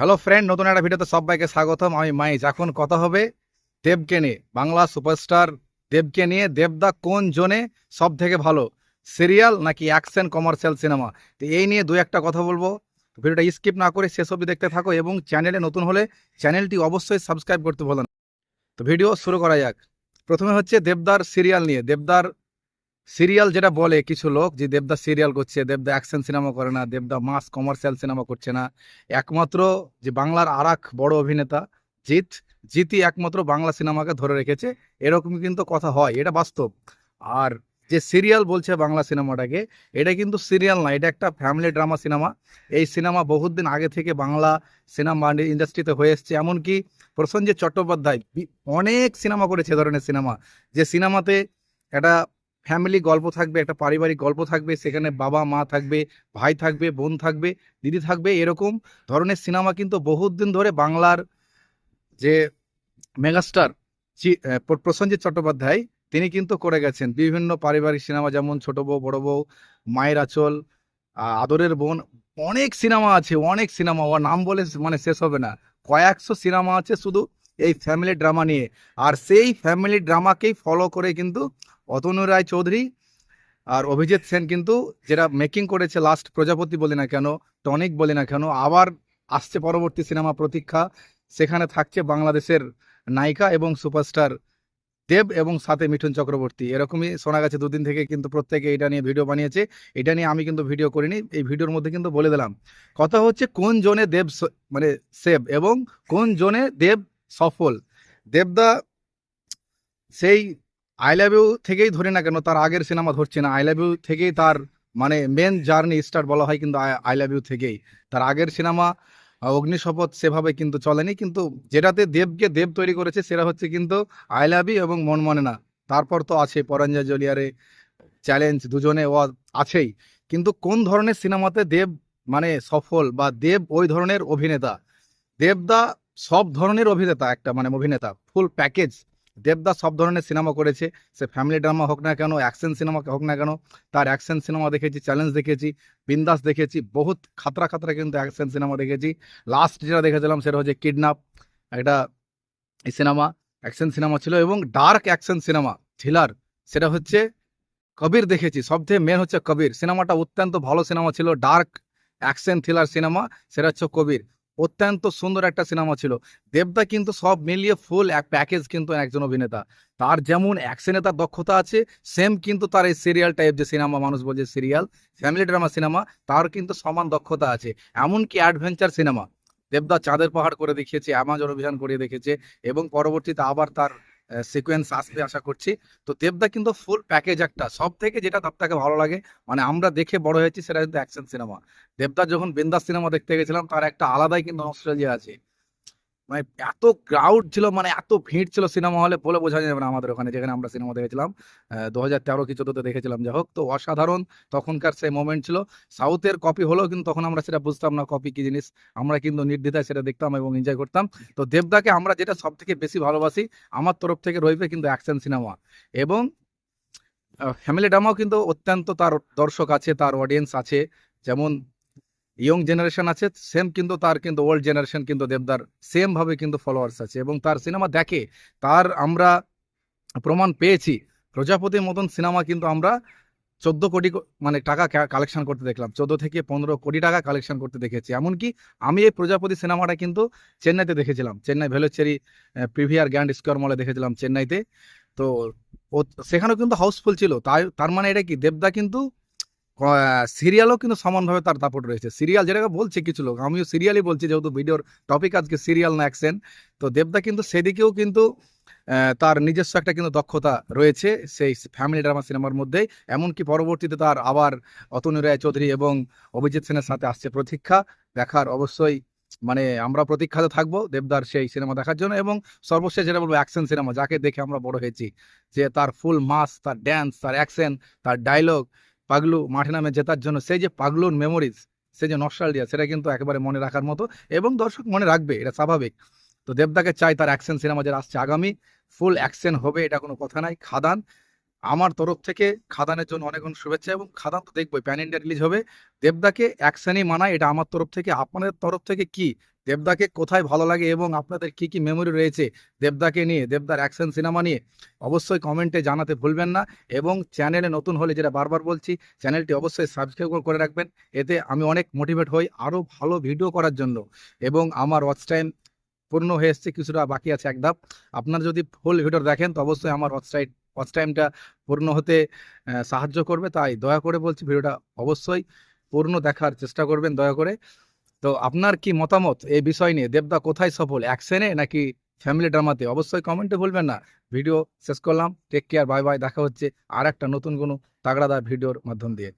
Hello friend নতুন একটা ভিডিওতে সবাইকে স্বাগতম। আমি মাইজ। এখন কথা হবে দেবকে নিয়ে। বাংলা সুপারস্টার দেবকে নিয়ে। দেবদা কোন জোনে সব থেকে ভালো? সিরিয়াল নাকি অ্যাকশন কমার্শিয়াল সিনেমা তো এই নিয়ে দু একটা কথা বলব। ভিডিওটা স্কিপ না করে শেষ দেখতে থাকো এবং চ্যানেলে নতুন হলে চ্যানেলটি অবশ্যই সাবস্ক্রাইব করতে ভুলো না। তো ভিডিও শুরু করা যাক। প্রথমে হচ্ছে দেবদার সিরিয়াল নিয়ে। দেবদার সিরিয়াল যেটা বলে কিছু লোক, যে দেবদা সিরিয়াল করছে, দেবদা অ্যাকশন সিনেমা করে না, দেবদা মাস কমার্শিয়াল সিনেমা করছে না। একমাত্র যে বাংলার আরাক বড় অভিনেতা, জিৎ জিতই একমাত্র বাংলা সিনেমাকে ধরে রেখেছে। এরকম কিন্তু কথা হয়, এটা বাস্তব। আর যে সিরিয়াল বলছে বাংলা সিনেমাটাকে এটা কিন্তু সিরিয়াল না, এটা একটা ফ্যামিলি ড্রামা সিনেমা এই সিনেমা বহুত দিন আগে থেকে বাংলা সিনেমা ইন্ডাস্ট্রিতে হয়ে এসছে। এমনকি প্রসেনজিৎ চট্টোপাধ্যায় অনেক সিনেমা করেছে ধরনের সিনেমা যে সিনেমাতে একটা ফ্যামিলি গল্প থাকবে একটা পারিবারিক গল্প থাকবে সেখানে বাবা মা থাকবে ভাই থাকবে বোন থাকবে দিদি থাকবে এরকম ধরনের সিনেমা কিন্তু বহুত দিন ধরে বাংলার যে মেগাস্টার চি- আহ, প্র- প্রসেনজিৎ চট্টোপাধ্যায় তিনি কিন্তু করে গেছেন। বিভিন্ন পারিবারিক সিনেমা যেমন ছোট বউ বড় বউ মায়ের আচল আদরের বোন অনেক সিনেমা আছে অনেক সিনেমা ওর নাম বলে মানে শেষ হবে না। কয়েকশো সিনেমা আছে শুধু এই ফ্যামিলি ড্রামা নিয়ে। আর সেই ফ্যামিলি ড্রামাকেই ফলো করে কিন্তু অতনু রায় চৌধুরী আর অভিজিৎ সেন কিন্তু যেটা মেকিং করেছে লাস্ট প্রজাপতি বলি না কেন টনিক বলি না কেন, আবার আসছে পরবর্তী সিনেমা প্রতীক্ষা। সেখানে থাকছে বাংলাদেশের নায়িকা এবং সুপারস্টার দেব এবং সাথে মিঠুন চক্রবর্তী। এরকমই শোনা গেছে দুদিন থেকে কিন্তু প্রত্যেকে এটা নিয়ে ভিডিও বানিয়েছে। এটা নিয়ে আমি কিন্তু ভিডিও করিনি, এই ভিডিওর মধ্যে কিন্তু বলে দিলাম। কথা হচ্ছে কোন জোনে দেব মানে সেভ এবং কোন জোনে দেব সফল? দেবদা সেই আই লাভ ইউ থেকেই ধরে না কেন, তার আগের সিনেমা ধরছে না। আই লাভ ইউ থেকেই তার মানে মেন জার্নি স্টার্ট বলা হয় কিন্তু আই লাভ ইউ থেকেই। তার আগের সিনেমা অগ্নিশপথ সেভাবে কিন্তু চলেনি, কিন্তু যেটাতে দেবকে দেব তৈরি করেছে সেটা হচ্ছে কিন্তু আই লাভ ইউ এবং মন মনে না। তারপর তো আছে পরঞ্জয় জলিয়ারে চ্যালেঞ্জ দুজনে ও আছেই। কিন্তু কোন ধরনের সিনেমাতে দেব মানে সফল বা দেব ওই ধরনের অভিনেতা? দেবদা সব ধরনের অভিনেতা একটা মানে অভিনেতা ফুল প্যাকেজ দেবদা সব ধরনের সিনেমা করেছে, সে ফ্যামিলি ড্রামা হোক না কেন অ্যাকশন সিনেমা হোক না কেন, তার অ্যাকশন সিনেমা দেখেছি চ্যালেঞ্জ দেখেছি, বিন্দাস দেখেছি, বহুত খাতরা খাতরা কিন্তু অ্যাকশন সিনেমা দেখেছি। লাস্ট যেটা দেখেছিলাম সেটা হচ্ছে কিডন্যাপ একটা সিনেমা অ্যাকশন সিনেমা ছিল এবং ডার্ক অ্যাকশন সিনেমা থ্রিলার সেটা হচ্ছে কবির দেখেছি সব থেকে মেন হচ্ছে কবির। সিনেমাটা অত্যন্ত ভালো সিনেমা ছিল ডার্ক অ্যাকশন থ্রিলার সিনেমা সেটা হচ্ছে কবির। অত্যন্ত সুন্দর একটা সিনেমা ছিল। দেবদা কিন্তু সব মিলিয়ে ফুল এক প্যাকেজ কিন্তু একজন অভিনেতা। তার যেমন অ্যাকশনে তার দক্ষতা আছে সেম কিন্তু তার এই সিরিয়াল টাইপ যে সিনেমা মানুষ বলছে সিরিয়াল ফ্যামিলি ড্রামা সিনেমা, তার কিন্তু সমান দক্ষতা আছে। এমনকি অ্যাডভেঞ্চার সিনেমা, দেবদা চাঁদের পাহাড় করে দেখিয়েছে অ্যামাজন অভিযান করে দেখেছে এবং পরবর্তীতে আবার তার সিকোয়েন্স আসবে আশা করছি। তো দেবদা কিন্তু ফুল প্যাকেজ একটা। সব থেকে যেটা তাকে ভালো লাগে মানে আমরা দেখে বড় হয়েছি, সেটা কিন্তু অ্যাকশন সিনেমা দেবদা যখন বিন্দাস সিনেমা দেখতে গেছিলাম, তার একটা আলাদাই কিন্তু অস্ট্রেলিয়া আছে। মানে এত ক্রাউড ছিল মানে এত ভিড় ছিল সিনেমা হলে বলে বোঝা যাবে না আমাদের ওখানে, যেখানে আমরা সিনেমা দেখেছিলাম। দু হাজার তেরো কি চোদ্দতে দেখেছিলাম। যাই হোক, তো অসাধারণ তখনকার সেই মোমেন্ট ছিল। সাউথের কপি হলেও কিন্তু তখন আমরা সেটা বুঝতাম না কপি কি জিনিস। আমরা কিন্তু নির্দ্বিধায় সেটা দেখতাম এবং এনজয় করতাম। তো দেবদাকে আমরা যেটা সব থেকে বেশি ভালোবাসি, আমার তরফ থেকে রইবে কিন্তু অ্যাকশন সিনেমা এবং ফ্যামিলি ড্রামাও কিন্তু অত্যন্ত তার দর্শক আছে, তার অডিয়েন্স আছে। যেমন ইয়ং জেনারেশন আছে সেম কিন্তু তার কিন্তু ওল্ড জেনারেশন কিন্তু দেবদার সেম ভাবে কিন্তু ফলোয়ার্স আছে এবং তার সিনেমা দেখে তার আমরা প্রমাণ পেয়েছি। প্রজাপতির মতন সিনেমা কিন্তু আমরা চোদ্দ কোটি মানে টাকা কালেকশন করতে দেখলাম, চোদ্দ থেকে পনেরো কোটি টাকা কালেকশন করতে দেখেছি। এমনকি আমি এই প্রজাপতি সিনেমাটা কিন্তু চেন্নাইতে দেখেছিলাম, চেন্নাই ভেলোচেরি প্রিভিয়ার গ্র্যান্ড স্কোয়ার মলে দেখেছিলাম চেন্নাইতে। তো সেখানেও কিন্তু হাউসফুল ছিল, তাই তার মানে এটা কি? দেবদা কিন্তু সিরিয়ালও কিন্তু সমানভাবে তার দাপট রয়েছে। সিরিয়াল যেটাকে বলছে কিছু লোক, আমিও সিরিয়ালই বলছি যেহেতু ভিডিওর টপিক আজকে সিরিয়াল না অ্যাকশন তো দেবদা কিন্তু সেদিকেও কিন্তু তার নিজস্ব একটা কিন্তু দক্ষতা রয়েছে সেই ফ্যামিলি ড্রামা সিনেমার মধ্যেই। এমনকি পরবর্তীতে তার আবার অতনু রায় চৌধুরী এবং অভিজিৎ সেনের সাথে আসছে প্রতীক্ষা। দেখার অবশ্যই মানে আমরা প্রতীক্ষাতে থাকব দেবদার সেই সিনেমা দেখার জন্য এবং সর্বশেষ যেটা বলব অ্যাকশন সিনেমা যাকে দেখে আমরা বড় হয়েছি যে তার ফুল মাস তার ড্যান্স তার অ্যাকশন তার ডায়লগ পাগলু মাঠে নামে জেতার জন্য, সেই যে পাগলুর মেমোরিজ সেই যে নস্টালজিয়া সেটা কিন্তু একেবারে মনে রাখার মতো এবং দর্শক মনে রাখবে, এটা স্বাভাবিক। তো দেবদাকে চাই তার অ্যাকশন সিনেমা যারা আসছে আগামী ফুল অ্যাকশন হবে, এটা কোনো কথা নাই, খাদান। আমার তরফ থেকে খাদানের জন্য অনেক অনেক শুভেচ্ছা এবং খাদান তো দেখবোই প্যান ইন্ডিয়া রিলিজ হবে। দেবদাকে অ্যাকশনই মানায়, এটা আমার তরফ থেকে। আপনাদের তরফ থেকে কি? দেবদাকে কোথায় ভালো লাগে এবং আপনাদের কি কি মেমোরি রয়েছে দেবদাকে নিয়ে, দেবদার অ্যাকশন সিনেমা নিয়ে? অবশ্যই কমেন্টে জানাতে ভুলবেন না এবং চ্যানেলে নতুন হলে যেটা বারবার বলছি চ্যানেলটি অবশ্যই সাবস্ক্রাইব করে রাখবেন। এতে আমি অনেক মোটিভেট হই আরও ভালো ভিডিও করার জন্য এবং আমার ওয়াচ টাইম পূর্ণ হয়ে এসছে, কিছুটা বাকি আছে এক ধাপ। আপনার যদি ফুল ভিডিও দেখেন, তো অবশ্যই আমার ওয়াচ ওয়াচ টাইমটা পূর্ণ হতে সাহায্য করবে, তাই দয়া করে বলছি ভিডিওটা অবশ্যই পূর্ণ দেখার চেষ্টা করবেন, দয়া করে। তো আপনার কি মতামত এই বিষয় নিয়ে? দেবদা কোথায় সফল? অ্যাকশনে নাকি ফ্যামিলি ড্রামাতে অবশ্যই কমেন্টে ভুলবেন না। ভিডিও শেষ করলাম। টেক কেয়ার বাই বাই দেখা হচ্ছে আর একটা নতুন কোনো তাগড়াদার ভিডিওর মাধ্যম দিয়ে।